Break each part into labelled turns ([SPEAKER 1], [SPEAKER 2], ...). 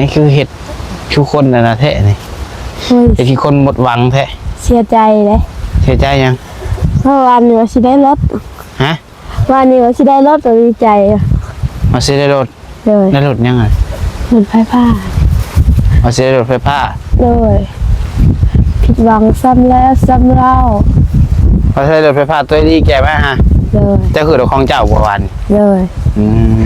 [SPEAKER 1] นี่คือเห็ดคือคนนะนะแท้นี่
[SPEAKER 2] เฮ้ย
[SPEAKER 1] เห็ดคือคนหมดหวังแท้
[SPEAKER 2] เสียใจเลย
[SPEAKER 1] เสียใจยัง
[SPEAKER 2] เพราะวันนี้ว่าสิได้รถ
[SPEAKER 1] ฮะ
[SPEAKER 2] วันนี้ว่าสิได้รถก็ดีใจอะ
[SPEAKER 1] มาซื้อได้รถ
[SPEAKER 2] เลย
[SPEAKER 1] ได้รถยังไง
[SPEAKER 2] รถไฟฟ้า
[SPEAKER 1] มาซื้อได้รถไฟฟ้า
[SPEAKER 2] เลยผิดหวังซ้ำแล้วซ้ำเล่า
[SPEAKER 1] มาซื้อได้รถไฟฟ้าตัวดีแก่ไหมฮะ
[SPEAKER 2] เลย
[SPEAKER 1] เจ้าคือรถของเจ้าบัววัน
[SPEAKER 2] เลย
[SPEAKER 1] อื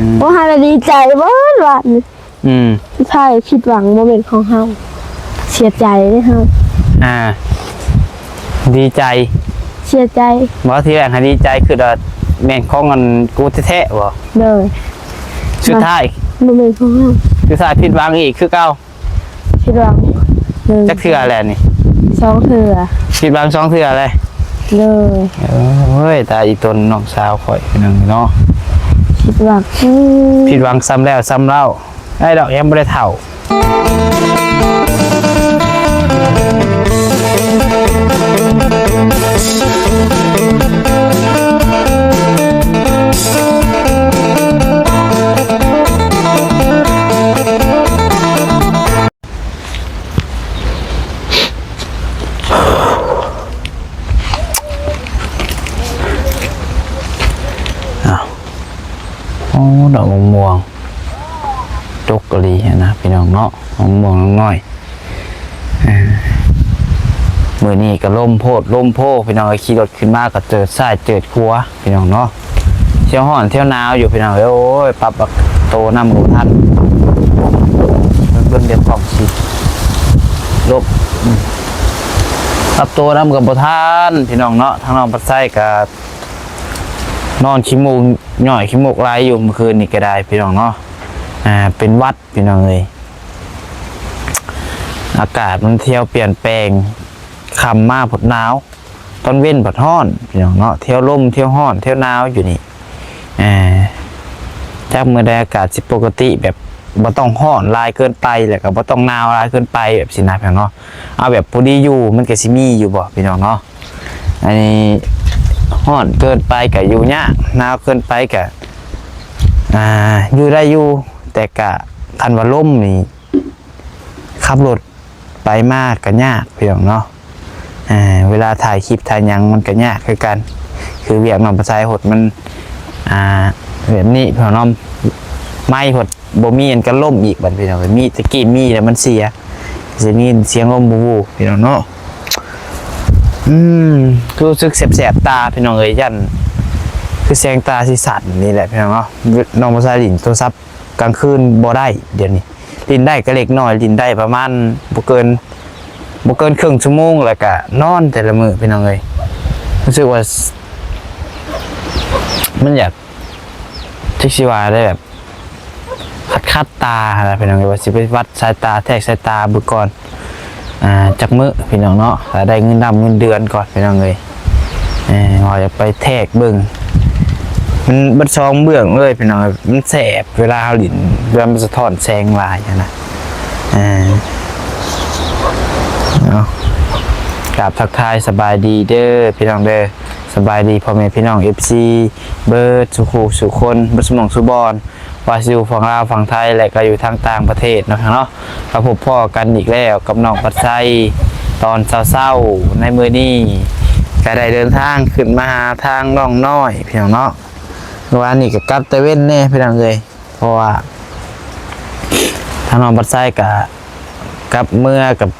[SPEAKER 1] ม
[SPEAKER 2] ว่าฮาดีใจเบ้านวันนี้
[SPEAKER 1] อืม
[SPEAKER 2] ใช่ผิดหวังโมเมนต์ของเฮาเสียใจเลยเฮา
[SPEAKER 1] อ่า ดีใจ
[SPEAKER 2] เสียใจ
[SPEAKER 1] บอกว่าที่แรกให้ดีใจคือว่าแม่งของมันกูแท้ๆบ่
[SPEAKER 2] เลย
[SPEAKER 1] สุดท้าย
[SPEAKER 2] โมเมนต์ของเฮา
[SPEAKER 1] สุดท้ายผิดหวังอีกคือเก่า
[SPEAKER 2] ผิดหวังเลย
[SPEAKER 1] จักเทื่ออะไรนี่
[SPEAKER 2] สองเถื่อ
[SPEAKER 1] ผิดหวังสองเทื่ออะไร
[SPEAKER 2] เลย
[SPEAKER 1] เออเฮ้ยตาอีตนน้องสาวข่อยคนหนึงเนาะ
[SPEAKER 2] ผิดหวังอืม
[SPEAKER 1] ผิดหวังซ้ำแล้วซ้ำเล่า ไอ้ดอกยังไม่ได้เท่าโอ้ดอกกะลีนะพี่น้องเนาะมะม่วงน้อยๆเออมือนี้ก็ล่มโพดล่มโพพี่น้องขี่รถขึ้นมาก็เจอสายเจิดครัวพี่น้องเนาะเที่ยวห่อนเที่ยวหนาวอยู่พี่น้องเอ้ยโอ้ยปรับบักโตน้ำหมูทันเบิ่งเดี๋ยวของสิลบปรับตัวน้ำกับบทานพี่น้องเนาะทางน้องปัดไส้กับนอนขี้มูกหน่อยขี้มูกไหลอยู่เมื่อคืนนี่ก็ได้พี่น้องเนาะ อ่าเป็นวัดพี่น้องเลยอากาศมันเที่ยวเปลี่ยนแปลงคำมาผดหนาวตอนเว้นผดห้อนพี่น้องเนาะเที่ยวลมเที่ยวห้อนเที่ยวหนาวอยู่นี่อ่าจากเมื่อใดอากาศสิปกติแบบบ่ต้องห้อนลายเกินไปแล้วก็บ่ต้องหนาวลายเกินไปแบบสินะพี่น้องเนาะเอาแบบพอดีอยู่มันก็สิมีอยู่บ่พี่น้องเนาะอันนี้ฮ้อนเกินไปกับอยู่ยากหนาวเกินไปกับอ่าอยู่ได้อยู่ แต่กะคันว่าล่มนี่ขับรถไปมากก็ยากเพี่น้องเนาะอ่าเวลาถ่ายคลิปถ่ายยังมันก็ยากคือกัน คือเวียกนอนประชายหดมันอ่าแบบนี้พี่น้องไม่หดบ่มีอันก็ล่มอีกบัดพี่น้องมีตะกี้มีแล้วมันเสียจะมีเสียงลมบูบูพี่น้องเนาะอืมรู้สึกแสบๆตาพี่น้องเอ้ยยันคือแสงตาสีสันนี่แหละพี่น้องเนาะน้องมาใส่ลินโทรศัพท์ กลางคืนบ่ได้ เดี๋ยวนี้ลินได้ก็เล็กน้อยลินได้ประมาณบ่เกินบ่เกินครึ่งชั่วโมงแล้วก็นอนแต่ละมื้อพี่น้องเอ้ยรู้สึกว่า มันอยากทิกสิว่าได้แบบคัดคัดตาอะไรพี่น้องเอ้ยว่าสิไปวัดสายตาแทกสายตาเบุก่อนอ่าจากมือพี่น้องเนาะถ้าได้เงินดำเงินเดือนก่อนพี่น้องเลยเออว่าจะไปแทกเบิ่ง มันบัดซองเบื้องเลยพี่น้องมันแสบเวลาหลินเวลามันสะท้อนแสงลายอะนะอ่าเนาะกราบทักทายสบายดีเด้อพี่น้องเด้อสบายดีพ่อแม่พี่น้อง FC เบิร์ดสุขูสุคนบิร์ดสมองสุบอลวาสิอยู่ฝั่งลาวฝั่งไทยและก็อยู่ทางต่างประเทศเนาะเนาะกับพบพ่อกันอีกแล้วกับน้องปัดไซตอนเศร้าๆในมือนี้ก็ได้เดินทางขึ้นมาหาทางน้องน้อยพี่น้องเนาะ วันนี้ก็กลับตะเว้นแน่พี่น้องเลยเพราะว่าทางน้องปัดไซกับกับเมื่อกับ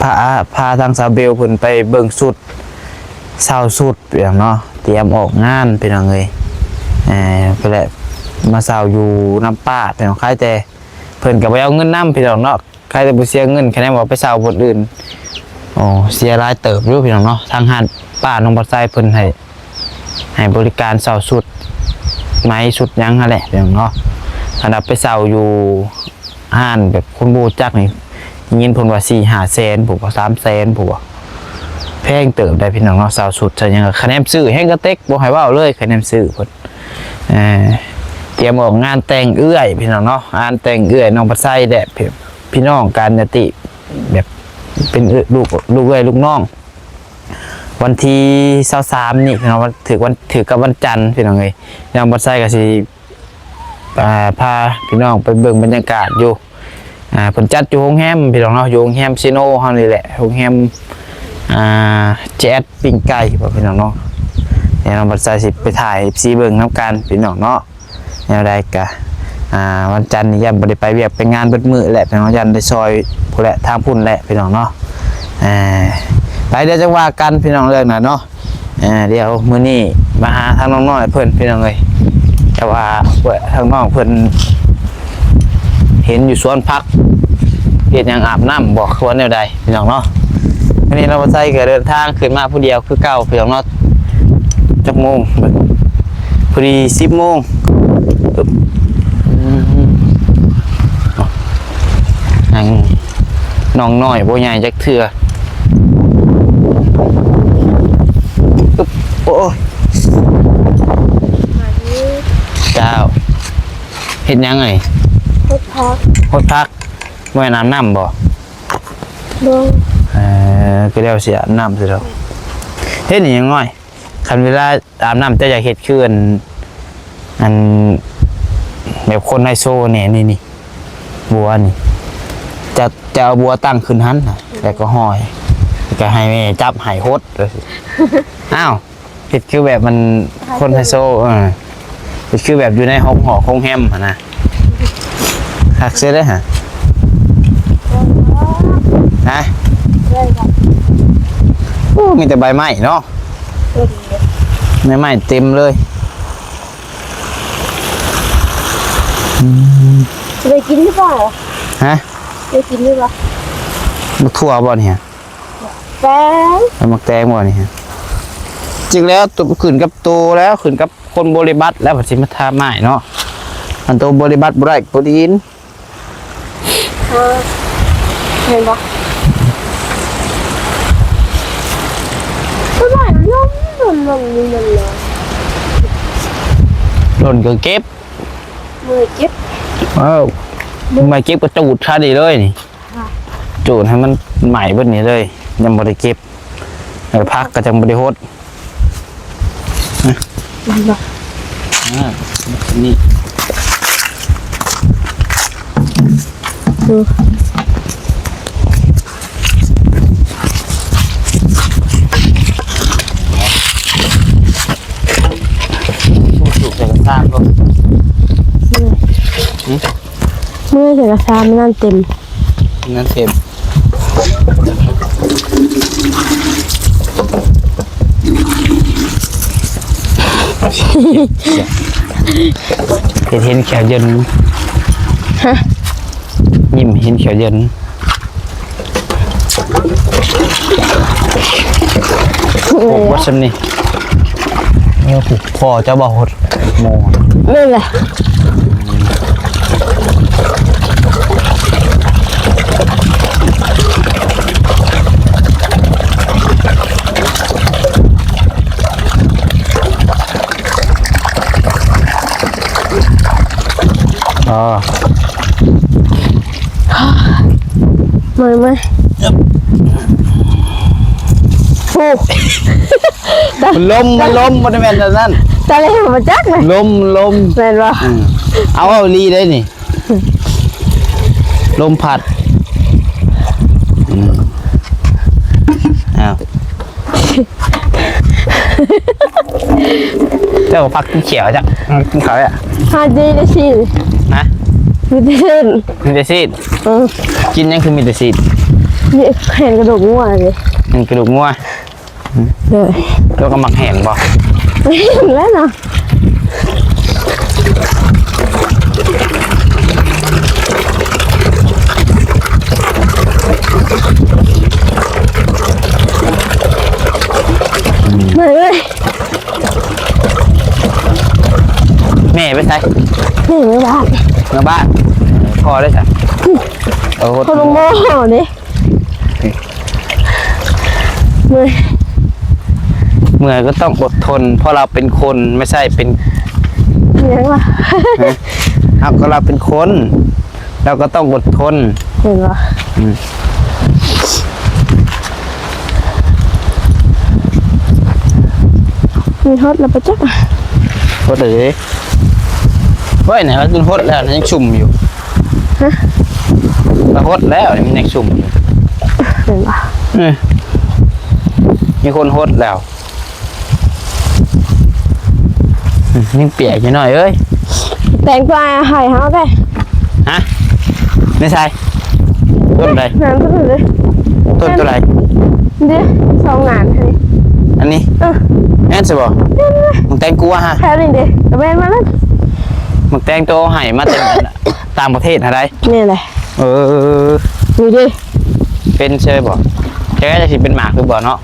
[SPEAKER 1] พาพาทางสาวเบลเพิ่นไปเบิ่งสุดเศร้าสุดพี่น้องเนาะเตรียมออกงานพี่น้องเลยเออไปแหละมาเศร้าอยู่น้ำป้าพี่น้องใคล้ายแต่เพิ่นก็ไปเอาเงินน้ำพี่น้องเนาะใครจะไปเสียเงินแค่นั้นว่าไปเช่าบนอื่นอ๋อเสียรายเติบอยู่พี่น้องเนาะทางหันป้าน้องบัดไซเพิ่นให้ ให้บริการเช่าสุด ไม้สุดยังนั่นแหละพี่น้องเนาะขณะไปเช่าอยู่ห้านแบบคนบูจักนี่ยินเพิ่นว่า4 5แสนผมว่า3แสนผมว่าแพงเติบได้พี่น้องเนาะเช่าสุดซะยังคะแนนซื้อแฮงกระเต็กบ่ให้เว้าเลยคะแนนซื้อพนเออเตรียมออกงานแต่งเอื้อยพี่น้องเนาะงานแต่งเอื้อยน้องปัดไส้แดดพี่พี่น้องกันนติแบบเป็นลูกลูกเอื้อยลูกน้อง วันที่เสาสามนี่พี่น้องวันถือวันถือกับวันจันทร์พี่น้องเลยน้องปัดไส้ก็สิอ่าพาพี่น้องไปเบิ่งบรรยากาศอยู่อ่าเพิ่นจัดอยู่โรงแรมพี่น้องเนาะอยู่โรงแรมซิโนเฮานี่แหละโรงแรมอ่าแจ๊ดปิ้งไก่บ่พี่น้องเนาะเดี๋ยวเราบัดใจสิไปถ่าย FC เบิ่งนํกันพี่น้องเนาะแนวใดกะอ่าวันจันทร์นี่ยันบ่ได้ไปเวียกไปงานเบิดมือแหละพี่น้องยันได้ซอยผู้แหละทางพุ่นแหละพี่น้องเนาะอ่า ไปเดี๋ยวจะว่ากันพี่น้องเรื่องนั้นเนาะอ่าเดี๋ยวมื้อนี้มาหาทางน้องน้อยเพิ่นพี่น้องเอ้ยแต่ว่าเพิ่นทางน้องเพิ่นเห็นอยู่สวนพักเห็นยังอาบน้ำบอกสวนแนวใดพี่น้องเนาะวันนี้เราใส่ก็เดินทางขึ้นมาผู้เดียวคือเก่าพี่น้องเนาะจักโมงพอดีสิบโมงปึ๊บอืมเอานั่งน้องน้อยโบใหญ่จักเถื่อปึ๊บ โอ้ยเจ้าเห็นยังไง
[SPEAKER 2] พุทธัก
[SPEAKER 1] โคตรพักว่ายน้ำน้ำบ่
[SPEAKER 2] ดวง
[SPEAKER 1] เออก็เรียกว่าเสียอาบน้ำสิเราเฮ็ดนี่ยังน้อยคันเวลาอาบน้ำจะอยากเฮ็ดคืออันอันแบบคนไฮโซเนี่ยนี่นี่บัวนี่จะจะเอาบัวตั้งขึ้นหันน่ะแล้วก็ห้อยแล้วก็ให้แม่จับให้โฮดเลยสิอ้าว เฮ็ดคือแบบมันคนไฮโซเออเฮ็ดคือแบบอยู่ในห้องหอคงแฮมหั่นนะคักเสียได้อฮะฮะ
[SPEAKER 2] เลยครับ
[SPEAKER 1] โอ้มีแต่ใบไม้เนาะ
[SPEAKER 2] เล่นเลย
[SPEAKER 1] ใบไม้เต็มเลย
[SPEAKER 2] จะได้กินหรือเปล่า
[SPEAKER 1] ฮะ
[SPEAKER 2] ได้กินหรือเปล่า
[SPEAKER 1] มักทั่วบ่เนี่ย
[SPEAKER 2] แฟน
[SPEAKER 1] แล้วมักแตงบ่เนี่ย จริงแล้วตัวขึ้นกับตัวแล้วขึ้นกับคนบริบัติแล้วผัดสิมาทาไม้เนาะมันตัวบริบัติบ่ได้โปรตีน
[SPEAKER 2] เออเห็นปะก็ได้ล้มล้มล้มนี่มันเลย
[SPEAKER 1] หล่นก็เก็บ
[SPEAKER 2] มือเจ็บ
[SPEAKER 1] เอ้าไม่เก็บก็จูดท่าดีเลยนี่
[SPEAKER 2] ค่ะ
[SPEAKER 1] จูดให้มันใหม่เบิดนี้เลยยังบ่ได้เก็บเออพักก็จังบ่ได้โฮด
[SPEAKER 2] มันปะ
[SPEAKER 1] อ่านี่
[SPEAKER 2] ดู
[SPEAKER 1] สูบใส่กระซากก็
[SPEAKER 2] มือเสียกระซามนั่นเต็ม
[SPEAKER 1] นั่นเต็ม เห็นเห็นแขวเย็น
[SPEAKER 2] ฮะ
[SPEAKER 1] ยิ้มเห็นแขวเย็น
[SPEAKER 2] เอ
[SPEAKER 1] โอ้
[SPEAKER 2] อ
[SPEAKER 1] วัดซ้ำนี่เนี่ยผูกคอเจ้าบ่าวหดโม
[SPEAKER 2] นั่นแหละ มือมือโอ้
[SPEAKER 1] มันลมมันลมมันแม่นแต่นั่น
[SPEAKER 2] ตาเล่มาจักเลย
[SPEAKER 1] ลมลม
[SPEAKER 2] แม่นปะ
[SPEAKER 1] อืมเอาเอาลีได้นี่ลมพัดอืมอ้าวเจ้าก็พักกินเขียวจ้ะอืมกินเขาวอะ
[SPEAKER 2] ฮาดีได้สิ
[SPEAKER 1] นะ
[SPEAKER 2] มีแต่เส้น
[SPEAKER 1] มีแต่ซีด
[SPEAKER 2] เออ
[SPEAKER 1] กินยังคือมีแต่ซีด
[SPEAKER 2] นี่เห็นกระดูกงัวเลย
[SPEAKER 1] มันกระดูกงัว
[SPEAKER 2] เลย
[SPEAKER 1] แล้วก็หมักแห้งบ่
[SPEAKER 2] ไม่เห็นแล้วเนาะมาเลย
[SPEAKER 1] แม่ไปใส่
[SPEAKER 2] นี่ไม่บ้าน
[SPEAKER 1] มาบ้าน พอได้ใส่เอา
[SPEAKER 2] เขาลงหม้อนี่มือ
[SPEAKER 1] เมื่อยก็ต้องอดทน เพราะเราเป็นคนไม่ใช่เป็น
[SPEAKER 2] ยังวะ
[SPEAKER 1] เอาก็เราเป็นคน เราก็ต้องอดทน
[SPEAKER 2] เห็นปะ
[SPEAKER 1] อืม
[SPEAKER 2] มีทอดแล้วปะจ๊ะ
[SPEAKER 1] โคตรเลยเฮ้ยไหนว่ากินโคตรแล้วนะยังชุ่มอยู่
[SPEAKER 2] ฮะ
[SPEAKER 1] มาฮดแล้วนี่มันยังชุ่มอยู่
[SPEAKER 2] เห็นปะ
[SPEAKER 1] เอ้ยมีคนฮดแล้วอืมยังเปียกอยู่หน่อยเอ้ย
[SPEAKER 2] แต่งตัวหายเฮาได้
[SPEAKER 1] ฮะ ไม่ใช่ ต้นอะไร
[SPEAKER 2] งานตัวเลย
[SPEAKER 1] ต้นตัวอะไร
[SPEAKER 2] เดี๋ยวสองงานให้
[SPEAKER 1] อันนี้
[SPEAKER 2] เออ
[SPEAKER 1] แอนสิบ่มึงแต่งกูอะฮะ
[SPEAKER 2] แค่นี้เด้กระเบนมาแล้ว
[SPEAKER 1] มึงแต่งตัวให้มาแต่ง ต่างประเทศอะไร
[SPEAKER 2] นี่แหละ
[SPEAKER 1] เออ
[SPEAKER 2] ดูดิ
[SPEAKER 1] เป็นเชยบ่แกจะสิเป็นหมากคือบ่เนาะ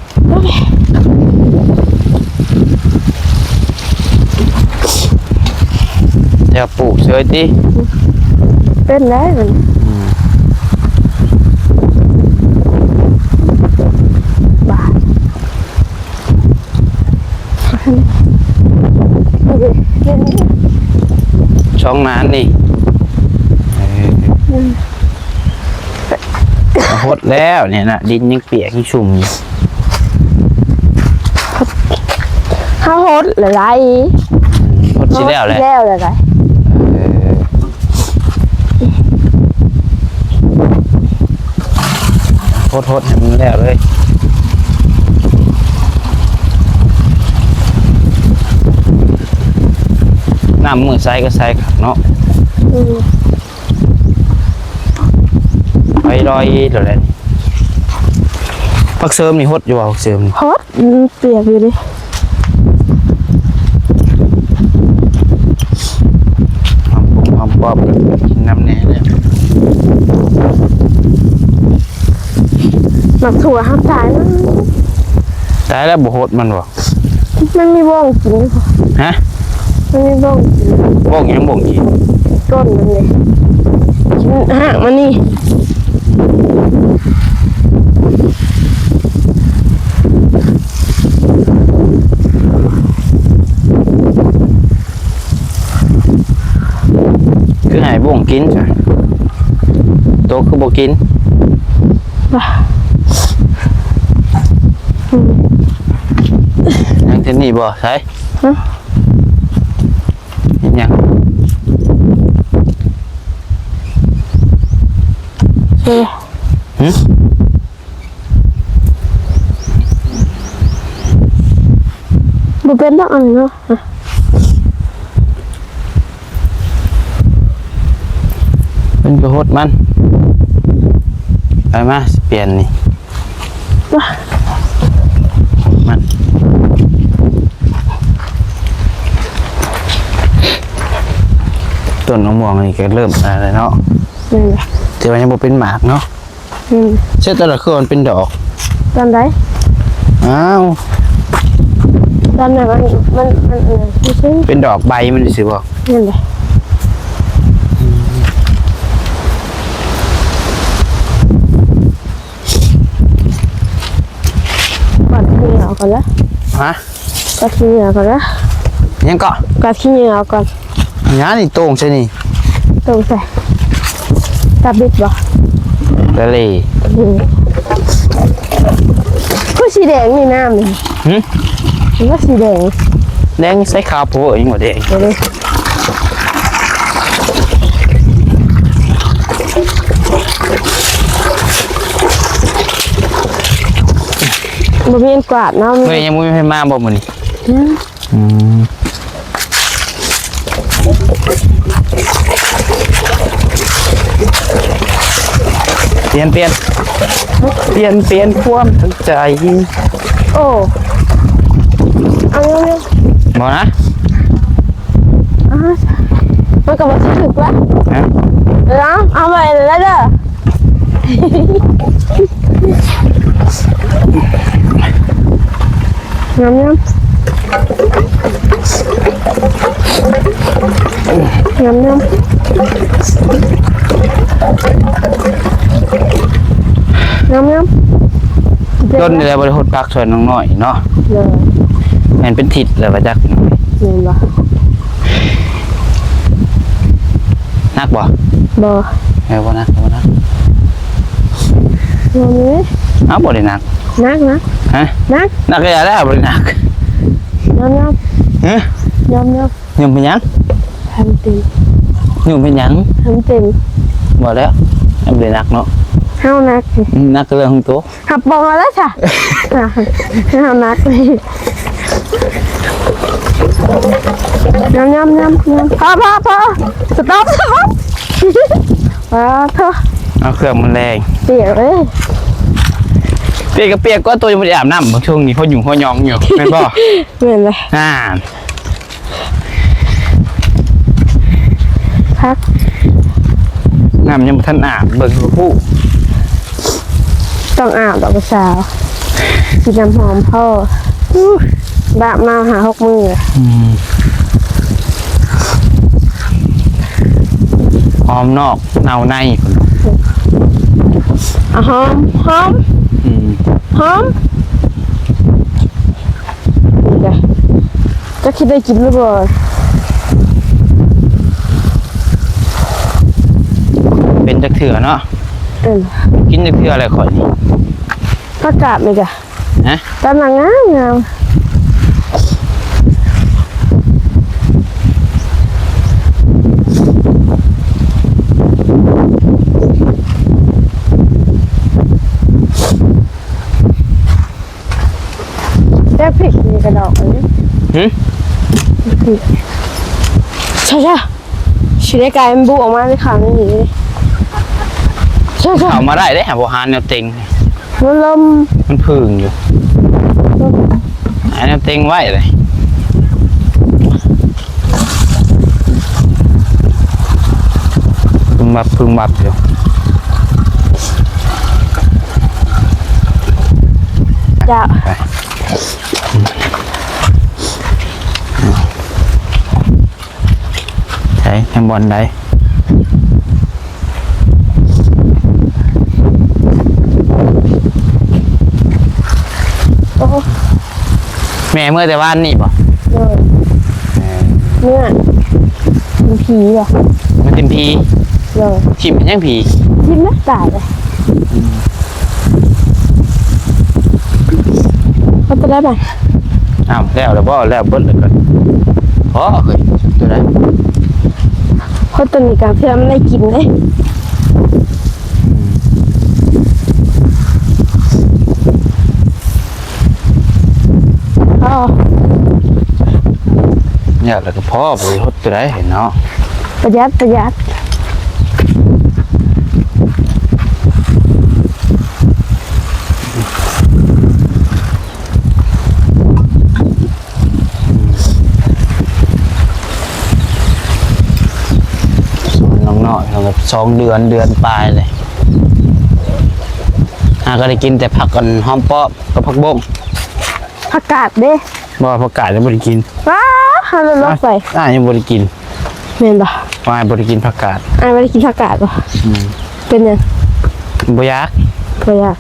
[SPEAKER 1] เดี๋ยวปลูกเชยติ
[SPEAKER 2] เป็นแล้วมันบาทดูดิเล่นนี่
[SPEAKER 1] ช่องนั้นนี่เออเอา หดแล้วเนี่ยนะดินยังเปียกยังชุ่มอยู่
[SPEAKER 2] ข้าวโฮดหลายๆ
[SPEAKER 1] หดสิแล้วแหละ
[SPEAKER 2] แล้วเลยไร
[SPEAKER 1] เออหดหดให้มันแล้วเลยน้ำมือใส่ก็ใส่ขักเนาะ ไปรอยเดี๋ยวแหละนี่พักเสริมนี่หดอยู่ว่าพักเสริมนี่
[SPEAKER 2] ฮอตเปียกอยู่ดิ
[SPEAKER 1] หอมปุ๊บหอมป๊อบกินน้ำแหน่เนี่ย
[SPEAKER 2] หมักถั่วห้ามตายนะ
[SPEAKER 1] ตายแล้วบ่หดมันบ่
[SPEAKER 2] มันมีบ้องกิน
[SPEAKER 1] ฮะ
[SPEAKER 2] มันมีบ้องกิน
[SPEAKER 1] บ่งยังบ่งกิน
[SPEAKER 2] ต้นมันเลยกินห่างมันนี่
[SPEAKER 1] คือให้ บ่งกินจ้ะโตคือบ่กิน
[SPEAKER 2] ว่ะ
[SPEAKER 1] ยังเทนนี่บ่ใช่
[SPEAKER 2] ฮะ
[SPEAKER 1] เห็นยัง
[SPEAKER 2] เฮ้ย
[SPEAKER 1] หึ
[SPEAKER 2] บ่เป็นดอกอันนี้เนาะอะ
[SPEAKER 1] มันก็หดมันไปมาสิเปลี่ยนนี่
[SPEAKER 2] ว่ะ
[SPEAKER 1] มันต้นมะม่วงนี่ก็เริ่มอะไรเนาะ
[SPEAKER 2] นี่แหละ
[SPEAKER 1] แต่ว่ายังบ่เป็นหมากเนาะ
[SPEAKER 2] อืม
[SPEAKER 1] เชื่อแต่ละคือมันเป็นดอก
[SPEAKER 2] ตอนไหน
[SPEAKER 1] อ้าว
[SPEAKER 2] ตอนไหนมันมันมันอะไรไม่ใช่
[SPEAKER 1] เป็นดอกใบมันสิบอก
[SPEAKER 2] นี่แหละกัดขี้เหนียว ก่อนละ
[SPEAKER 1] ฮะ
[SPEAKER 2] กัดขี้เหนียวก่อนละ
[SPEAKER 1] ยังเกาะ
[SPEAKER 2] กัดขี้เหนียวก่อน
[SPEAKER 1] งานนี่โต่งใช่นี่
[SPEAKER 2] ตรงใส่ตับบิดบ่
[SPEAKER 1] ทะเล
[SPEAKER 2] นี่ก็สีแดงนี่น้ำนี่
[SPEAKER 1] หึ
[SPEAKER 2] มันก็สีแดง
[SPEAKER 1] แดงใส่ขาวโพดยังบ่แดง
[SPEAKER 2] เดี๋ยวดิ บ่มีอันกวาดเนาะ
[SPEAKER 1] เมื่อยังบ่มีใครมาบ่มื้อนี้
[SPEAKER 2] อืม
[SPEAKER 1] อืมเปลี่ยนเปลี่ยนเปลี่ยนเปลี่ยนความตั้งใจ
[SPEAKER 2] โอ้เอาเร็ว
[SPEAKER 1] บ่นะ
[SPEAKER 2] ๆอ่ามันก็บ่สิถึกละ
[SPEAKER 1] ฮะ
[SPEAKER 2] เอาเอาไปแล้วเด้อ น้ำน้ำน้ำน้ำน้ำน้ำ
[SPEAKER 1] ต้นนี่แหละบ่ได้หดปักส่วนน้องน้อยเนาะ
[SPEAKER 2] เลย
[SPEAKER 1] แม่นเป็นทิศแล้วว่าจัก
[SPEAKER 2] เห็นบ่
[SPEAKER 1] นักบ่
[SPEAKER 2] บ่
[SPEAKER 1] เออบ่นักบ่นัก
[SPEAKER 2] น้ำนี้
[SPEAKER 1] เอ้าบ่ได้นัก
[SPEAKER 2] นักนะ
[SPEAKER 1] ฮะ
[SPEAKER 2] นัก
[SPEAKER 1] นักก็อย่าแล้วบ่ได้นัก
[SPEAKER 2] น้ำน้
[SPEAKER 1] ฮะำ
[SPEAKER 2] น้ำน้
[SPEAKER 1] ยุ่มเป็นหยังำ
[SPEAKER 2] ทำเต็ม
[SPEAKER 1] ยุ่มเป็นหยัง
[SPEAKER 2] ทำเต็ม
[SPEAKER 1] บ่แล้วยังบ่ได้นักเนาะ
[SPEAKER 2] เฮานัก
[SPEAKER 1] อืมนักก็เรื่องของตัว
[SPEAKER 2] หับบอกมาแล้วจ้ะเฮานักเลยยำยำยำยำพอพอพอสต๊อปสต๊อปพอเถอะ
[SPEAKER 1] เอาเครื่องมันแรง
[SPEAKER 2] เปียกเลย
[SPEAKER 1] เปียกก็เปียกก็ตัวยังไม่ได้อาบน้ำบางช่วงนี้เขาอยู่เขายองอยู่แม่นบ่
[SPEAKER 2] เหมือนเลย
[SPEAKER 1] อ่า
[SPEAKER 2] พัก
[SPEAKER 1] น้ำยังบ่ทันอาบเบิ่งดูผู้
[SPEAKER 2] ต้องอาบดอกกระสาวกินน้ำหอมพ่ออู้บาบมาหาหกมือเลย
[SPEAKER 1] อืมหอมนอกเนาใน
[SPEAKER 2] อะหอมหอม
[SPEAKER 1] อืม
[SPEAKER 2] หอมนี่จ้ะจะคิดได้กินหรือเปล่า
[SPEAKER 1] เป็นจักเถื่อเนาะ
[SPEAKER 2] เออ
[SPEAKER 1] กินจักเถื่ออะไรข่อยนี่
[SPEAKER 2] ผักกาดไหมจ้ะ
[SPEAKER 1] ฮะ
[SPEAKER 2] ตำลังงามงาม แค่พริกมีกระดอกอันนี้
[SPEAKER 1] หึ
[SPEAKER 2] ใช่ใช่ชิได้กลายเป็นบุออกมาในขาวนี่นี่เลยใช่ใช่
[SPEAKER 1] เอามาได้ได้หาบ่หาแนวเต็ง
[SPEAKER 2] มันลม
[SPEAKER 1] มันพึ่งอยู่หาแนวเต็งไว้เลยพึ่งบับพึ่งบับอยู่
[SPEAKER 2] จะ
[SPEAKER 1] ใช่แทงบอลได้
[SPEAKER 2] โอ้
[SPEAKER 1] แม่เมื่อแต่ว่านนี่ป่ะ
[SPEAKER 2] เลยเนี่ยเป็นผีเหรอ
[SPEAKER 1] มันเป็นพี
[SPEAKER 2] เลย
[SPEAKER 1] ชิมเป็นยังพี
[SPEAKER 2] ยิ้มนะตายเลย เขาจะได้ไหม
[SPEAKER 1] อ้าวแล้วแล้วบ่แล้วเบิ้ลเลยกันพอเคยตัวไหน
[SPEAKER 2] เขาตัวนี้กับเพื่อนไม่ได้กินเลยอ๋อ
[SPEAKER 1] เนี่ยแล้วก็พอไปฮดตัวไหนเห็นเนาะ
[SPEAKER 2] ประหยัดประหยัด
[SPEAKER 1] น้องน้อยเรา แบบสองเดือนเดือนปลายเลยอาก็ได้กินแต่ผักกันหอมเปาะกับผักบง
[SPEAKER 2] ผักกาดเด้
[SPEAKER 1] บ่ผักกาดยังบ่ได้กิน
[SPEAKER 2] ว้าฮัลโหลลกไป
[SPEAKER 1] อ่ายังบ่ได้กิน
[SPEAKER 2] เห็นปะ
[SPEAKER 1] ว่าบ่ได้กินผักกาด
[SPEAKER 2] ไอ้ไม่ได้กินผักกาดปะเป็นยัง
[SPEAKER 1] บ่อยาก
[SPEAKER 2] ประหยัด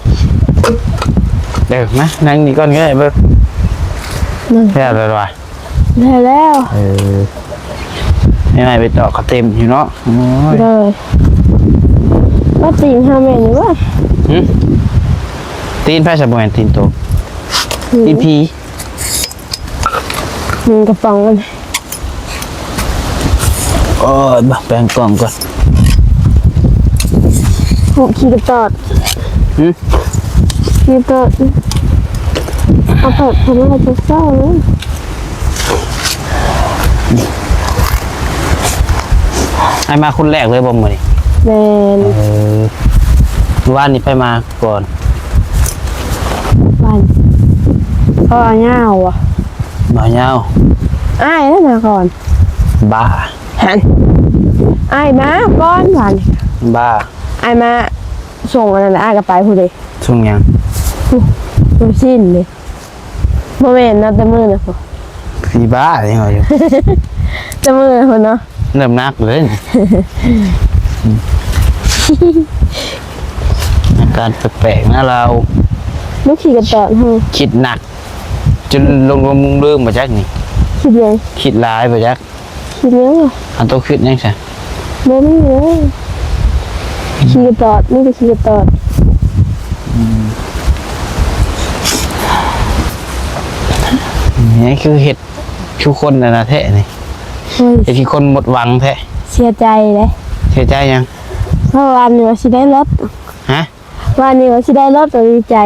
[SPEAKER 1] เด้อมานั่งนี่ก่อนก็ได้เบิ่ง
[SPEAKER 2] นั่น
[SPEAKER 1] แค่อะไรวะ
[SPEAKER 2] ได้แล้ว
[SPEAKER 1] เออ ไม่ไม่ไปต่อเขาเต็มอยู่เนาะโอ้ย
[SPEAKER 2] เลยว่าตีนห้าแม่นี่ว่า
[SPEAKER 1] หึตีนไผ่สะบวนตีนโตตีนพี
[SPEAKER 2] มึงกระป๋องกัน
[SPEAKER 1] โอ้ยบ่แปลงกล่องก่อน
[SPEAKER 2] หูขี่กระตอด
[SPEAKER 1] หึ
[SPEAKER 2] ขี่กระตอดเอาเปิดทำอะไรจะเศร้าเลย
[SPEAKER 1] ไอ้มาคนแรกเลยบ่มื้อนี้
[SPEAKER 2] แมน
[SPEAKER 1] เออว่านนี้ไปมาก่อน
[SPEAKER 2] วันพ่อเอาเงาอะ
[SPEAKER 1] บ่ยาว
[SPEAKER 2] อ้ายนั่นมาก่อน
[SPEAKER 1] บ้า
[SPEAKER 2] หันอ้ายมาก้อนวัน
[SPEAKER 1] บ้า
[SPEAKER 2] อ้ายมาส่งอันนั้นอ้ายก็ไปพูดเลย
[SPEAKER 1] ช่วงยัง
[SPEAKER 2] ดูสิ้นเลยโมเมนต์นะแต่มือนะพอ
[SPEAKER 1] พี่บ้านี่เหรออยู่
[SPEAKER 2] แต่มือนะคนเนาะ
[SPEAKER 1] เริ่มนักเลยนี่อาการแปลกๆนะเรา
[SPEAKER 2] ลูกขี่กระตอดให้
[SPEAKER 1] คิดหนัก จนลงลงมุงเรื่องมาจักนี่
[SPEAKER 2] คิดยัง
[SPEAKER 1] คิดร้ายไปจัก
[SPEAKER 2] คิดยังอะ
[SPEAKER 1] อันโตคิดยังไง
[SPEAKER 2] โมไม่เลยขี่กระตอดนี่ก็ขี่กระตอด
[SPEAKER 1] นี่คือเห็ดทุกคนนะนะแท้นี่
[SPEAKER 2] เฮ้ ย
[SPEAKER 1] เห็ดที่คนหมดหวังแท้
[SPEAKER 2] เสียใจเลย
[SPEAKER 1] เสียใจยัง
[SPEAKER 2] เเพราะวันนี้ว่าสิได้รถ
[SPEAKER 1] ฮะ
[SPEAKER 2] วันนี้ว่าสิได้รถก็ดีใจ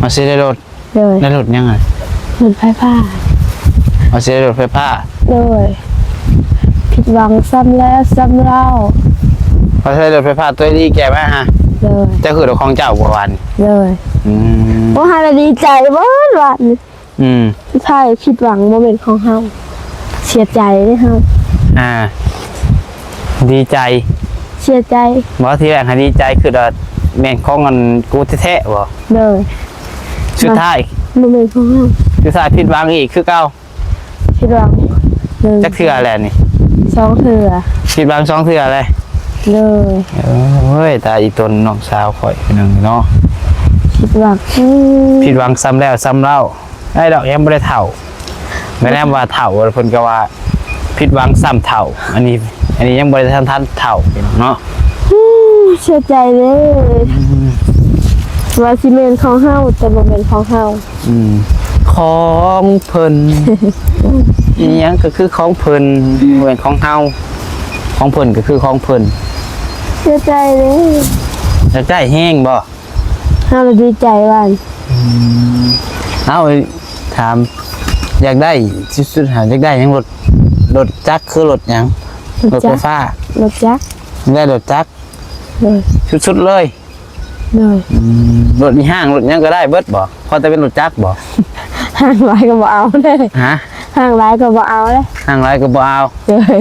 [SPEAKER 1] มาซื้อได้รถ
[SPEAKER 2] เลย
[SPEAKER 1] ได้รถยังไง
[SPEAKER 2] รถไฟฟ้า
[SPEAKER 1] มาซื้อได้รถไฟฟ้า
[SPEAKER 2] เลยผิดหวังซ้ำแล้วซ้ำเล่า
[SPEAKER 1] พอซื้อรถไฟฟ้าตัวนี้แกไหมฮะ
[SPEAKER 2] เลย
[SPEAKER 1] เจะคือรถของเจ้าบัววัน
[SPEAKER 2] เลย
[SPEAKER 1] อืม
[SPEAKER 2] ว่าฮาดีใจบ้านวันนี้
[SPEAKER 1] อืม
[SPEAKER 2] ใช่ผิดหวังโมเมนต์ของเฮา เสียใจเลยเฮา
[SPEAKER 1] อ่า ดีใจ
[SPEAKER 2] เสียใจ
[SPEAKER 1] บอกที่แรกให้ดีใจคือว่าแม่งของกันกูแท้ๆบ่
[SPEAKER 2] เลย
[SPEAKER 1] สุดท้าย
[SPEAKER 2] โมเมนต์ของเฮา
[SPEAKER 1] สุดท้ายผิดหวังอีกคือเก่า
[SPEAKER 2] ผิดหวังหนึ่ง
[SPEAKER 1] จักเทื่อแหละนี่
[SPEAKER 2] สองเถื่อ
[SPEAKER 1] ผิดหวังสองเทื่อเลย
[SPEAKER 2] เลย
[SPEAKER 1] เฮ้ยตาอีตนน้องสาวข่อยคนหนึงเนาะ
[SPEAKER 2] ผิดหวังอืม
[SPEAKER 1] ผิดหวังซ้ำแล้วซ้ำเล่าได้ดอกยังบ่ได้เฒ่า แม่แน่ว่าเฒ่าเพิ่นก็ว่าผิดหวังซ้ำเฒ่า อันนี้ อันนี้ยังบ่ได้ทันทันเฒ่าพี่น้องเนาะ
[SPEAKER 2] เสียใจเลยว่าซีเมนของเฮาแต่โมเมนต์ของเฮา
[SPEAKER 1] อืมของเพิ่นอีหยังก็คือของเพิ่นเหมือนของเฮาของเพิ่นก็คือของเพิ่น
[SPEAKER 2] เสียใจเลย
[SPEAKER 1] อยากได้แห้งบ่
[SPEAKER 2] เฮาเลยดีใจวัน
[SPEAKER 1] เอาถาม อยากได้สุดๆหาอยากได้หยังรถรถจักรคือรถหยังรถไฟฟ้าร
[SPEAKER 2] ถจักร
[SPEAKER 1] อยากได้รถจักร
[SPEAKER 2] เลย
[SPEAKER 1] สุดๆเลย
[SPEAKER 2] เลย
[SPEAKER 1] รถมีห้างรถหยังก็ได้เบิดบ่พอแต่เป็นรถจักรบ่
[SPEAKER 2] ห่างไรก็บ่เอาเลย
[SPEAKER 1] ฮะ
[SPEAKER 2] ห่างไรก็บ่เอาเลย
[SPEAKER 1] ห้างไรก็บ่เอา
[SPEAKER 2] เลย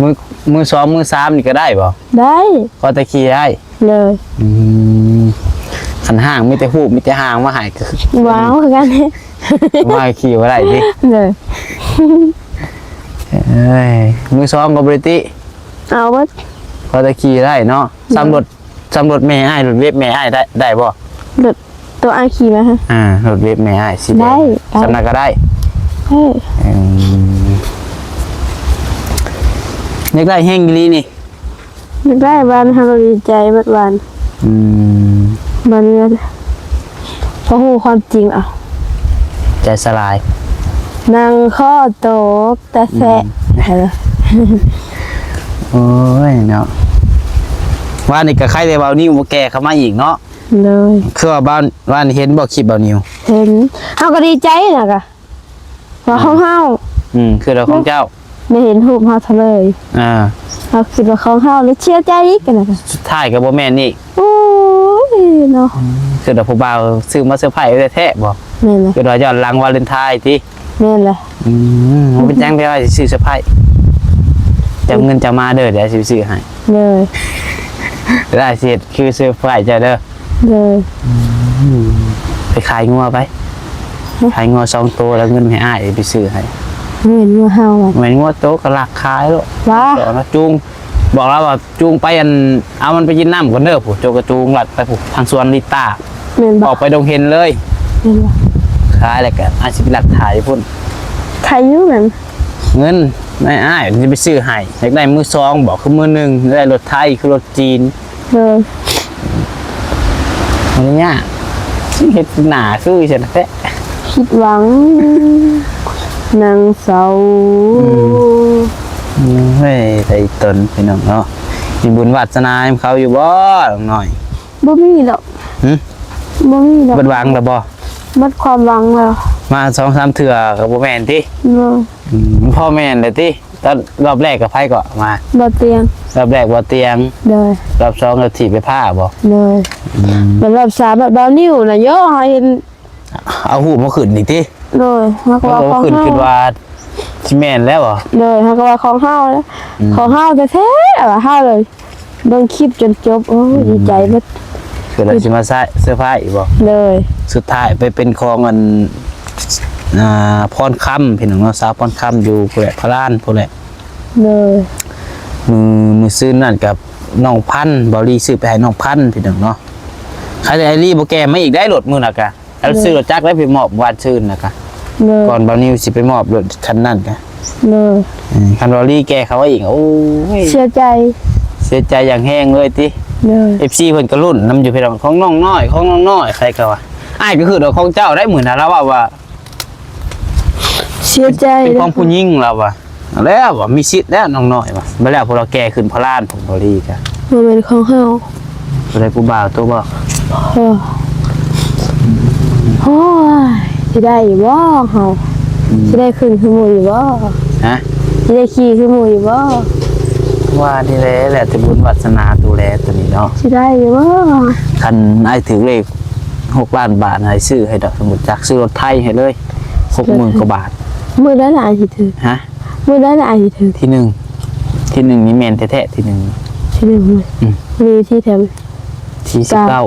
[SPEAKER 1] มือมือสองมือสามนี่ก็ได้บ่
[SPEAKER 2] ได้
[SPEAKER 1] พอแต่ขี่ได้
[SPEAKER 2] เลย
[SPEAKER 1] อืมขันห้างมีแต่หูบมีแต่ห้างมาใหายก็คือ
[SPEAKER 2] ว้าวคือกันเนี่ย
[SPEAKER 1] มาขี่ว่าไรดิ
[SPEAKER 2] เลย
[SPEAKER 1] เอ้ยมือสองกับบริติ
[SPEAKER 2] เอาว่า
[SPEAKER 1] พอแต่ขี่ได้เนาะสำรวจสำรวจแม่อ้ายรถเว็บแม่อ้ายได้ได้บ่
[SPEAKER 2] รถตัวอาขี่มาฮะ
[SPEAKER 1] อ่ารถเว็บแม่อ้ายสิแง
[SPEAKER 2] ได้ได้
[SPEAKER 1] สำนักก็ได้
[SPEAKER 2] เฮ้ย
[SPEAKER 1] อืมอยากได้แห้งอีหลีนี่
[SPEAKER 2] นึกได้บ้านเฮาดีใจเบัดวัน
[SPEAKER 1] อืม
[SPEAKER 2] มันเนี่ยพอหูความจริงอะ
[SPEAKER 1] ใจสลาย
[SPEAKER 2] นางข้อโตกแต่แสะอะไร
[SPEAKER 1] โอ้ยเนาะว่านี่ก็ใครได้เบานิ้วมาแก่เข้ามาอีกเนาะ
[SPEAKER 2] เลย
[SPEAKER 1] คือว่าบ้านบ้านเห็นบ่คลิปเบานิ้ว
[SPEAKER 2] เห็นเฮาก็ดีใจนะกะว่าของเฮา
[SPEAKER 1] อืมคือเราของเจ้า
[SPEAKER 2] ไม่เห็นรูปเฮาเทะเลย
[SPEAKER 1] อ่า
[SPEAKER 2] เฮาคิดว่าของเฮาเลยเชื่อใจอีกกันนะกะ
[SPEAKER 1] สุดท้ายก็บ่แม่นนี่
[SPEAKER 2] โอ้ยเนาะ
[SPEAKER 1] คือเราผู้บ่าวซื้อมาเซอร์ไพรส์ไว้แท้ๆบ่
[SPEAKER 2] แม่นเลย
[SPEAKER 1] คือเราย้อนหลังวาเลนไทน์ติ
[SPEAKER 2] แม่นเลย
[SPEAKER 1] อืมมันเป็นจังได๋ว่าสิซื้อเซอร์ไพรส์จำเงินจะมาเด้อเดี๋ยวสิซื้อให้
[SPEAKER 2] เลย
[SPEAKER 1] ได้สิเฮ็ดคือเซอร์ไพรส์เจ้าเด้อ
[SPEAKER 2] เลย
[SPEAKER 1] ไปขายงัวไปขายงัวสองตัวแล้วเงินให้อ้ายไปซื้อให้
[SPEAKER 2] เห็นว่าเฮาอะ
[SPEAKER 1] แม่นงัวโตก็ราคายแล้ว
[SPEAKER 2] ว้า
[SPEAKER 1] เดี๋ยวนะจูงบอกแล้วว่าจูงไปอันเอามันไปกินน้ำก่อนเด้อผู้โจกระจูงหลัดไปผู้ทางสวนลิต้า
[SPEAKER 2] แม่น
[SPEAKER 1] อ
[SPEAKER 2] บ่
[SPEAKER 1] อกไปดงเห็นเลย
[SPEAKER 2] แม่นบ่
[SPEAKER 1] ขายแล้วก็อาจสิเป็นหลักถ่ายพุ่น
[SPEAKER 2] ใครอยู่นั่น
[SPEAKER 1] เงินนายอ้ายจะไปซื้อให้อยากได้มือสองบอกคือมือหนึ่งได้รถไทยคือรถจีน
[SPEAKER 2] เลย
[SPEAKER 1] อะไรเงี้ยเฮ็ดหนาคือเฉยแท้
[SPEAKER 2] ผิดหวังนางเสา
[SPEAKER 1] เฮ้ยใจตนพี่น้องเนาะมีบุญวาสนาให้เขาอยู่บ่หน่อย
[SPEAKER 2] บ่มีดอก
[SPEAKER 1] หึ
[SPEAKER 2] บ่มีดอก
[SPEAKER 1] เบิดหวังแล้วบ่
[SPEAKER 2] หมดความหวังแล้ว
[SPEAKER 1] มาสองสามเถื่อกับบ่แม่นติ
[SPEAKER 2] เนาะ
[SPEAKER 1] อืมพ่อแม่นเลยติตอนรอบแรกกับไผก็มา
[SPEAKER 2] บ่เตียง
[SPEAKER 1] รอบแรกบ่เตียง
[SPEAKER 2] เลย
[SPEAKER 1] รอบสองก็ถีบไปผ้าบ่
[SPEAKER 2] เลยเป็นรอบสามแบบเบานิ้วน่ะโยเฮาเห็น
[SPEAKER 1] เอาหูมาขึ้นอีกติ
[SPEAKER 2] เลยเฮาก็
[SPEAKER 1] เอา
[SPEAKER 2] ว่า
[SPEAKER 1] หู
[SPEAKER 2] ของ
[SPEAKER 1] ขึ้น
[SPEAKER 2] เฮา
[SPEAKER 1] คิดว่าสิแม่นแล้วบ่
[SPEAKER 2] เลยเฮาก็ว่าของเฮาแล้วของเฮาแท้ๆว่าเฮาเลยเบิ่งคลิปจนจบโอ้ยดีใจเบิด
[SPEAKER 1] คือเราสิมาใส่เสื้อผ้าอีกบ่
[SPEAKER 2] เลย
[SPEAKER 1] สุดท้ายไปเป็นของอันอ่าพรคำพี่น้องเนาะสาวพรคำอยู่ผู้แหละพระลานผู้แหละ
[SPEAKER 2] เลย
[SPEAKER 1] มือมือซื้อนั่นกับน้องพันธุ์บอลี่ซื้อไปให้น้องพันธุ์พี่น้องเนาะใครจะไอรี่โบแกมาอีกได้รถมือนะกะแล้วซื้อรถจักรได้ไปมอบวานชื่นนะกะ
[SPEAKER 2] เลย
[SPEAKER 1] ก่อนบอนิวสิไปมอบรถคันนั่นกะ
[SPEAKER 2] เลย
[SPEAKER 1] อืมคันบอลี่แกเขาว่าอีกโอ้ย
[SPEAKER 2] เชื่อใจ
[SPEAKER 1] เสียใจอย่างแห้งเลยติ
[SPEAKER 2] เลย
[SPEAKER 1] เอฟซีเพิ่นก็รุ่นนำอยู่พี่น้องของน้องน้อยของน้องน้อยใครก็ว่าอ้ายก็คือดอกของเจ้าได้หมื่นนะแล้วว่าว่า
[SPEAKER 2] เชื่อใจ
[SPEAKER 1] เป็นของผู้หญิงแล้วว่ะเอาแล้วว่ามีสิทธิ์แล้วน้องน้อยว่ะบ่แล้วพวกเราแก่ขึ้นพระลานผมบอลี่กะ
[SPEAKER 2] เมันเป็นของเฮา
[SPEAKER 1] อะไรผู้บ่าวตัวบ่
[SPEAKER 2] เออโอ้ยสิได้อยู่บ่เฮาสิได้ขึ้นคือหมู่อยู่บ่
[SPEAKER 1] ฮะ
[SPEAKER 2] สิได้ขี่คือหมู่อยู่บ่
[SPEAKER 1] ว่านี่แหละแหละแต่บุญวัสนาดู แลตัวนี้เนาะ
[SPEAKER 2] สิได้อยู่บ่
[SPEAKER 1] คันไอ้ถือเลขหกล้านบาทให้ซื้อให้ดอกสมุดจักซื้อรถไทยให้เลยหกหมื่นกว่าบาท
[SPEAKER 2] มื้อได้ละอันสิถือ
[SPEAKER 1] ฮะ
[SPEAKER 2] มื้อได้ละอันสิถือ
[SPEAKER 1] ที่หนึ่งที่หนึ่งนี่แมนแท้ๆที่หนึ่ง
[SPEAKER 2] ที่หนึ่งมื้อ
[SPEAKER 1] อืม
[SPEAKER 2] มีที่แถม
[SPEAKER 1] ที่สิบเก้า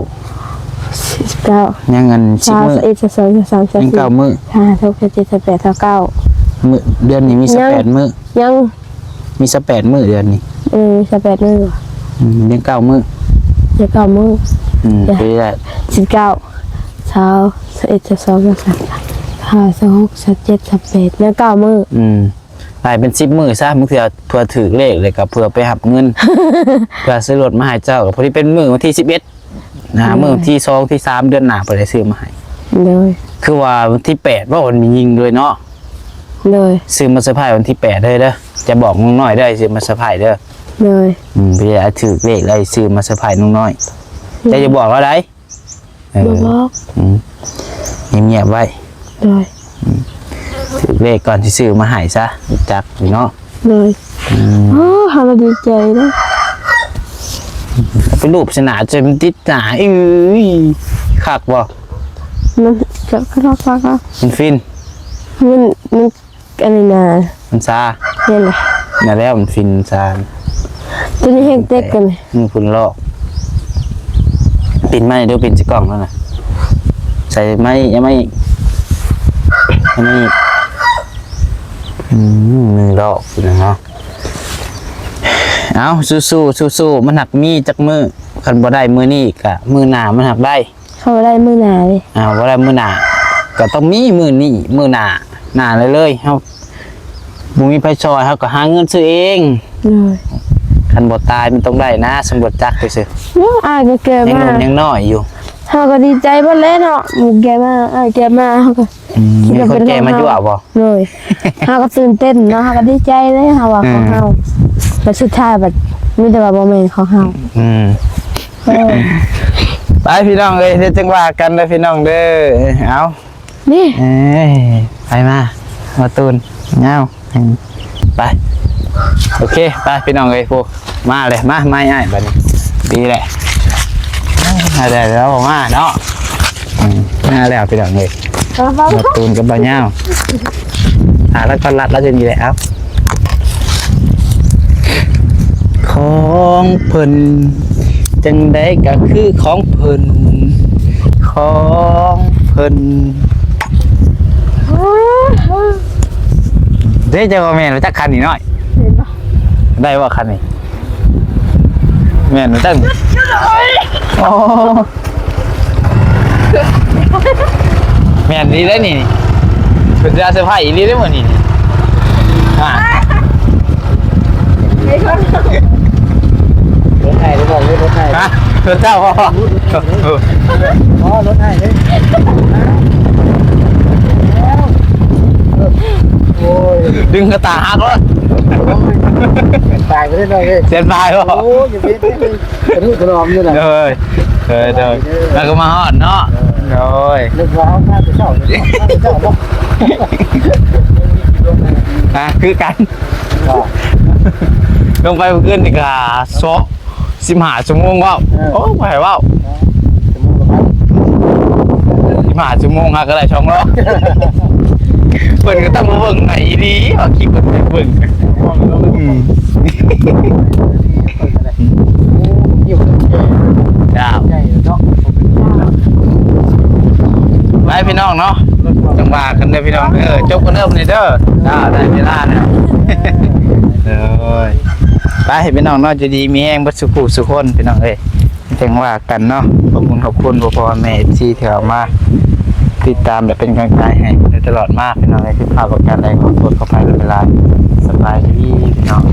[SPEAKER 2] 19
[SPEAKER 1] ยังเงินสิบ
[SPEAKER 2] สาม
[SPEAKER 1] มือ
[SPEAKER 2] สิบเอ็ดสิบสองสิบสามสิบ
[SPEAKER 1] ยัง
[SPEAKER 2] สี่
[SPEAKER 1] เก้ามือ
[SPEAKER 2] ห้าหกสิบเจ็ดสิบแปดสิบเก้า
[SPEAKER 1] มือเดือนนี้มีสิบ
[SPEAKER 2] ยัง
[SPEAKER 1] แปดมือ
[SPEAKER 2] ยัง
[SPEAKER 1] มีสิบแปดมือเดือนนี้
[SPEAKER 2] เออสิบแปดมือ
[SPEAKER 1] อืมยังเก้ามือ
[SPEAKER 2] สิบเก้ามือ
[SPEAKER 1] อืม
[SPEAKER 2] จ้ะ
[SPEAKER 1] ไปได้
[SPEAKER 2] สิบเก้าเช้าสิบเอ็ดสิบสองสิบสามสิบห้าสิบหกสิบเจ็ดสิบแปดแล้วเก้ามือ
[SPEAKER 1] อืมไปเป็นสิบมือซะมึงเถื่อเพื่อถือเลขเลยกับเพื่อไปหับเงิน เพื่อซื้อรถมาให้เจ้าพอดีเป็นมือวันที่สิบเอ็ดนะมือวันที่สองที่สามเดือนหน้าไปได้ซื้อมาให้
[SPEAKER 2] เลย
[SPEAKER 1] คือว่าวันที่แปดว่าวันมียิงด้วยเนาะ
[SPEAKER 2] เลย
[SPEAKER 1] ซื้อมาเซอร์ไพรส์วันที่แปดเลยเด้อ จะบอกน้องน้อยได้อซื้อมาเซอร์ไพรส์เด้อ
[SPEAKER 2] เลย
[SPEAKER 1] อืมพี่จะถือเลขได้ซื้อมาเซอร์ไพรส์น้องน้อยจะจะบอกว่าไรเออ
[SPEAKER 2] บอกบอก
[SPEAKER 1] อืมเงียบๆไว้
[SPEAKER 2] เลย
[SPEAKER 1] ถือเลขก่อนที่ซื้อมาให้ซะรู้จักอยู่เนาะ
[SPEAKER 2] เลย
[SPEAKER 1] อืม
[SPEAKER 2] โอ้ฮาเราดีใจนะ
[SPEAKER 1] เป็นรูปสนาจนติดหนาอื้ยคักบ่
[SPEAKER 2] มันก็ก็รักรักรัก
[SPEAKER 1] มันฟิน
[SPEAKER 2] มันมันอะไรนะ
[SPEAKER 1] มันซา
[SPEAKER 2] เนี่ยแหละ
[SPEAKER 1] น่าแล้วมันฟินซา
[SPEAKER 2] ตัวนี้แห้งเต็กกันเลย
[SPEAKER 1] มือคุณลอกปินไม่เดี๋ยวปินจะกล่องแล้วนะใส่ไม่ยังไม่อีกยังไม่อีกอืมมือลอกอยู่นะเนาะเอาสู้สู้สู้สู้ๆมันหักมีจักมือคันบ่ได้มือนี่กะมือหนามันหักได้
[SPEAKER 2] เข้าได้มือหนาเลย
[SPEAKER 1] อ่าบ่ได้มือหนาก็ต้องมีมือนี่มือหนาหนาเลยเลยเฮาบ่มีไผซอยเฮาก็หาเงินซื้อเอง
[SPEAKER 2] เลย
[SPEAKER 1] คันบ่ตายมันต้องได้นะสำรวจจักซื่อ
[SPEAKER 2] ว้าอายก็แก่
[SPEAKER 1] ๆยัง
[SPEAKER 2] มา
[SPEAKER 1] หนุ่
[SPEAKER 2] ก
[SPEAKER 1] มยังน้อยอยู่
[SPEAKER 2] เฮาก็ดีใจเบ่แล้วเนาะหมูแก่มากอายแก่มากเฮาก็
[SPEAKER 1] อืม
[SPEAKER 2] คิด
[SPEAKER 1] มี
[SPEAKER 2] ว่า
[SPEAKER 1] คน
[SPEAKER 2] เป็น
[SPEAKER 1] แก่มา
[SPEAKER 2] เรื่อง
[SPEAKER 1] ยั่ว
[SPEAKER 2] เฮา
[SPEAKER 1] บ่
[SPEAKER 2] เลยเฮาก็ตื่นเต้นเนาะเฮาก็ดีใจเลยเฮาว่าของ
[SPEAKER 1] อืม
[SPEAKER 2] เฮาแต่สุดท้ายแบบมีแต่ว่าบ่แม่นของเฮา
[SPEAKER 1] อืม
[SPEAKER 2] เออ
[SPEAKER 1] ไปพี่น้องเอ้ยเดี๋ยวจังว่ากันเด้อพี่น้องเด้อ เอา
[SPEAKER 2] นี่
[SPEAKER 1] เอ้ยไปมามาตูนเงาอืมไป โอเค ไปพี่น้องเอ้ยพูมาเลย มาไม่ง่ายบันี้ดีแหละมาได้แล้วมาเนาะอืมาแล้วพี่น้องเอ้ยมาตูนกับบ่าวเงาหาแล้วก็รัดแล้วจนดีแล้วของเพิ่นจังได้ก็คือของเพิ่นของเพิ่นเด้จะว่าแม่นรู้จักคันนี้หน่อย ได้ว่าคันนี้แม่นรู้จักโอ้แม่นดีได้นี่เป็นยาเสื้อผ้าอีดีได้หมดนี่อะ
[SPEAKER 3] รถไทยหรือเปล่ารถไทย
[SPEAKER 1] ฮะรถเจ้าพ่อ
[SPEAKER 3] อ๋อรถไทยเลยโอ้ย
[SPEAKER 1] ดึงกระตาหักแล้ว
[SPEAKER 3] ตายไปได้เลย
[SPEAKER 1] เสียนบายพ่อ
[SPEAKER 3] โอ้ยอย่าเป็นกระดูกกระดอมอยู่นะ
[SPEAKER 1] เด้อเด้อเด้อแล้วก็มาฮอดเนาะโดย
[SPEAKER 3] นึกว่าเอาหน้าไปเช่าเลยหน้าไปเช่าเนาะ
[SPEAKER 1] อะคือกัน ลงไปเพื่อนนี่ก็โซสิบห้าชั่วโมงว่าวโอ้ไปว่าวสิบห้าชั่วโมงฮะก็ได้ช่องแล้ว เพิ่นก็ต้องมาเบิ่งไหนดีว่าคลิปเพิ่นไปเบิ่งอืม
[SPEAKER 3] อยู่
[SPEAKER 1] ดาว
[SPEAKER 3] ใหญ่เนาะ
[SPEAKER 1] ไปพี่น้องเนาะจังหวะกันเด้อพี่น้องเออจบกันเริ่มนี่เด้อจ้าได้เวลาแล้วเด้อไปพี่น้องเนาะจะดีมีแห้งบัดสุขุสุคนพี่น้องเอ้ยจังหวะกันเนาะขอบคุณขอบคุณพ่อพ่อแม่ที่เถวมา ติดตามแบบเป็นกำลังใจให้ได้ตลอดมากพี่น้องเอ้ยที่พาประกันใดขอโทษขออภัยเวลาสบายดีพี่น้อง